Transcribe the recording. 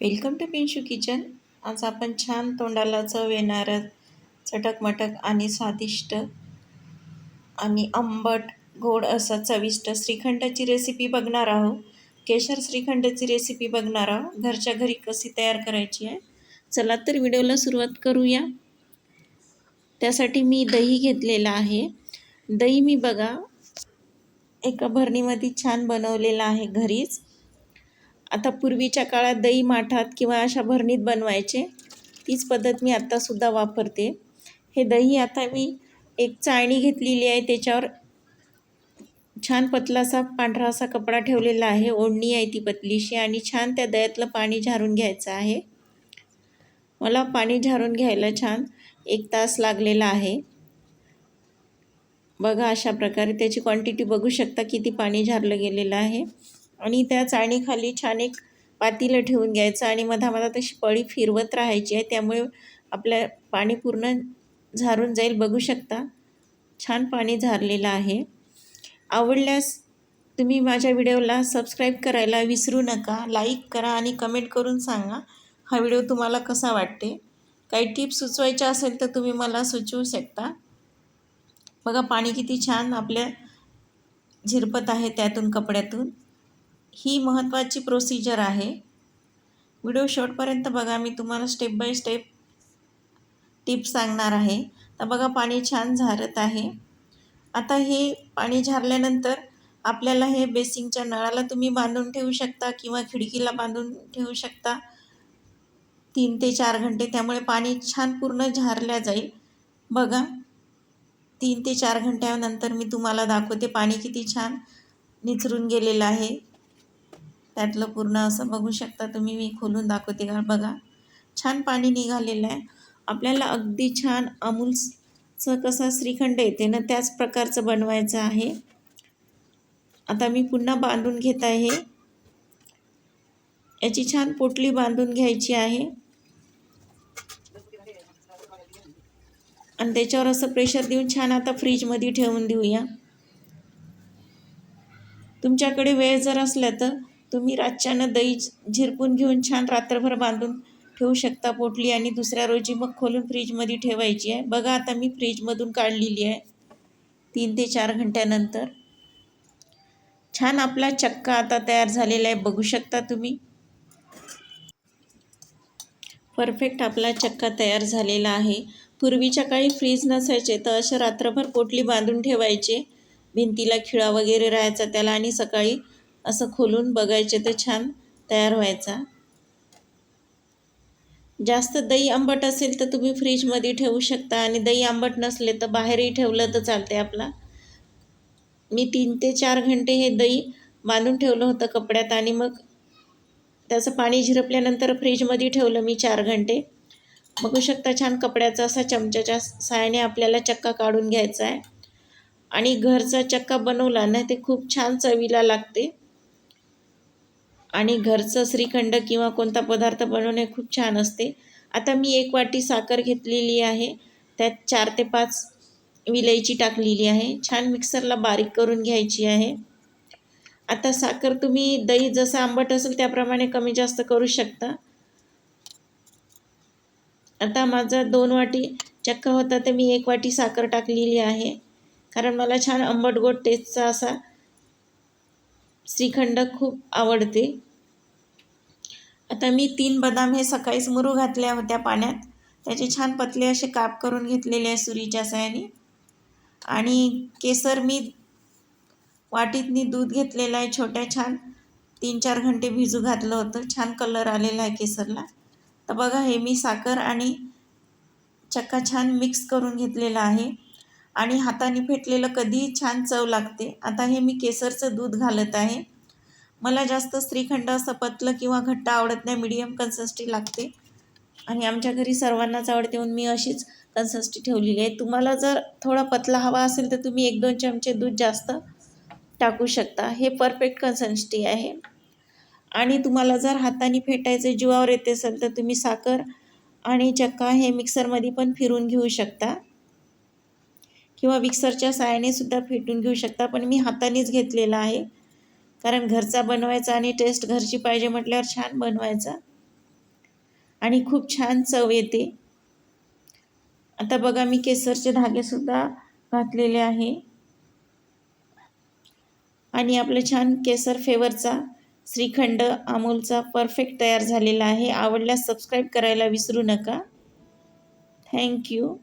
Welcome to पिंशू kitchen आज आपण छान तोंडाला चव येणारं चटकमटक आणि स्वादिष्ट आणि आंबट गोड असं चविष्ट श्रीखंडाची रेसिपी बघणार आहोत. केशर श्रीखंडाची रेसिपी बघणार आहोत. घरच्या घरी कशी तयार करायची आहे. चला तर व्हिडिओला सुरुवात करूया. त्यासाठी मी दही घेतलेलं आहे. दही मी बघा एका भरणीमध्ये छान बनवलेलं आहे घरीच. आता पूर्वीच्या काळात दही माठात किंवा अशा भरणीत बनवायचे. तीच पद्धत मी आत्तासुद्धा वापरते. हे दही आता मी एक चाळणी घेतलेली आहे. त्याच्यावर छान पतलासा पांढरा असा कपडा ठेवलेला आहे. ओढणी आहे ती पतलीशी आणि छान त्या दह्यातलं पाणी झारून घ्यायचं आहे. मला पाणी झारून घ्यायला छान एक तास लागलेला आहे. बघा अशा प्रकारे त्याची क्वांटिटी बघू शकता किती पाणी झारलं गेलेलं आहे. आणि त्या चाळणीखाली छान एक पातीलं ठेवून घ्यायचं आणि मधामधा तशी पळी फिरवत राहायची आहे. त्यामुळे आपल्या पाणी पूर्ण झारून जाईल. बघू शकता छान पाणी झारलेलं आहे. आवडल्यास तुम्ही माझ्या व्हिडिओला सबस्क्राईब करायला विसरू नका. लाईक करा आणि कमेंट करून सांगा हा व्हिडिओ तुम्हाला कसा वाटते? काही टिप्स सुचवायच्या असेल तर तुम्ही मला सुचवू शकता. बघा पाणी किती छान आपल्या झिरपत आहे त्यातून कपड्यातून. ही महत्त्वाची प्रोसिजर आहे. व्हिडिओ शेवटपर्यंत बघा मी तुम्हाला स्टेप बाय स्टेप टिप्स सांगणार आहे. तर बघा पाणी छान झारत आहे. आता हे पाणी झारल्यानंतर आपल्याला हे बेसिंगच्या नळाला तुम्ही बांधून ठेवू शकता किंवा खिडकीला बांधून ठेवू शकता. तीन ते चार घंटे त्यामुळे पाणी छान पूर्ण झारल्या जाईल. बघा तीन ते चार घंट्यानंतर मी तुम्हाला दाखवते पाणी किती छान निचरून गेलेलं आहे. त्यातलं पूर्ण असं बघू शकता तुम्ही. मी खोलून दाखवते. का बघा छान पाणी निघालेलं आहे. आपल्याला अगदी छान अमूलचं कसा श्रीखंड येते ना त्याच प्रकारचं बनवायचं आहे. आता मी पुन्हा बांधून घेत आहे. याची छान पोटली बांधून घ्यायची आहे. आणि त्याच्यावर असं प्रेशर देऊन छान आता फ्रीजमध्ये ठेवून देऊया. तुमच्याकडे वेळ जर असला तर तुम्ही रातच्यानं दही झिरपून घेऊन छान रात्रभर बांधून ठेवू शकता पोटली आणि दुसऱ्या रोजी मग खोलून फ्रीजमध्ये ठेवायची आहे. बघा आता मी फ्रीजमधून काढलेली आहे. तीन ते चार घंट्यानंतर. छान आपला चक्का आता तयार झालेला आहे. बघू शकता तुम्ही. परफेक्ट आपला चक्का तयार झालेला आहे. पूर्वीच्या काळी फ्रीज नसायचे तर अशा रात्रभर पोटली बांधून ठेवायचे. भिंतीला खिळा वगैरे राहायचा त्याला आणि सकाळी असं खोलून बघायचे तर छान तयार व्हायचा. जास्त दही आंबट असेल तर तुम्ही फ्रीजमध्ये ठेवू शकता आणि दही आंबट नसले तर बाहेरही ठेवलं तर चालते आपला. मी तीन ते चार घंटे हे दही बांधून ठेवलं होतं कपड्यात आणि मग त्याचं पाणी झिरपल्यानंतर फ्रीजमध्ये ठेवलं मी चार घंटे. बघू शकता छान कपड्याचा असा चमच्याच्या साहाय्याने आपल्याला चक्का काढून घ्यायचा आहे. आणि घरचा चक्का बनवला ना ते खूप छान चवीला लागते. आणि घरचं श्रीखंड किंवा कोणता पदार्थ बनवणे खूप छान असते. आता मी एक वाटी साखर घेतलेली आहे. त्यात चार ते पाच विलायची टाकलेली आहे. छान मिक्सरला बारीक करून घ्यायची आहे. आता साखर तुम्ही दही जसं आंबट असेल त्याप्रमाणे कमी जास्त करू शकता. आता माझा दोन वाटी चक्का होता तर मी एक वाटी साखर टाकलेली आहे. कारण मला छान आंबट गोड टेस्टचा असा श्रीखंड खूप आवडते. आता मी तीन बदाम हे सकाळीच मुरू घातल्या होत्या पाण्यात. त्याचे छान पतले असे काप करून घेतलेले आहे सुरीच्या साह्याने आणि केसर मी वाटीतनी दूध घेतलेलं आहे छोट्या छान तीन चार घंटे भिजू घातलं होतं. छान कलर आलेला आहे केसरला. तर बघा हे मी साखर आणि चक्का छान मिक्स करून घेतलेला आहे. आणि हाताने फेटलेलं कधीही छान चव लागते. आता हे मी केसरचं दूध घालत आहे. मला जास्त श्रीखंड असं पतलं किंवा घट्ट आवडत नाही मिडियम कन्सिस्टी लागते. आणि आमच्या घरी सर्वांनाच आवडते म्हणून मी अशीच कन्सिस्टी ठेवलेली आहे. तुम्हाला जर थोडा पतला हवा असेल तर तुम्ही एक दोन चमचे दूध जास्त टाकू शकता. हे परफेक्ट कन्सिस्टी आहे. आणि तुम्हाला जर हाताने फेटायचं जीवावर येते असेल तर तुम्ही साखर आणि चक्का हे मिक्सरमध्ये पण फिरून घेऊ शकता. किंवा विक्सरच्या साहाय्याने सुद्धा फेटून घेऊ शकता पण मी हातानेच घेतलेला आहे. कारण घरचा बनवायचा आणि टेस्ट घरची पाहिजे म्हटल्यावर छान बनवायचा. आणि खूप छान चव येते. आता बघा मी केसरचे धागेसुद्धा घातलेले आहे. आणि आपलं छान केसर फेवरचा श्रीखंड अमूलचा परफेक्ट तयार झालेला आहे. आवडल्यास सबस्क्राईब करायला विसरू नका. थँक्यू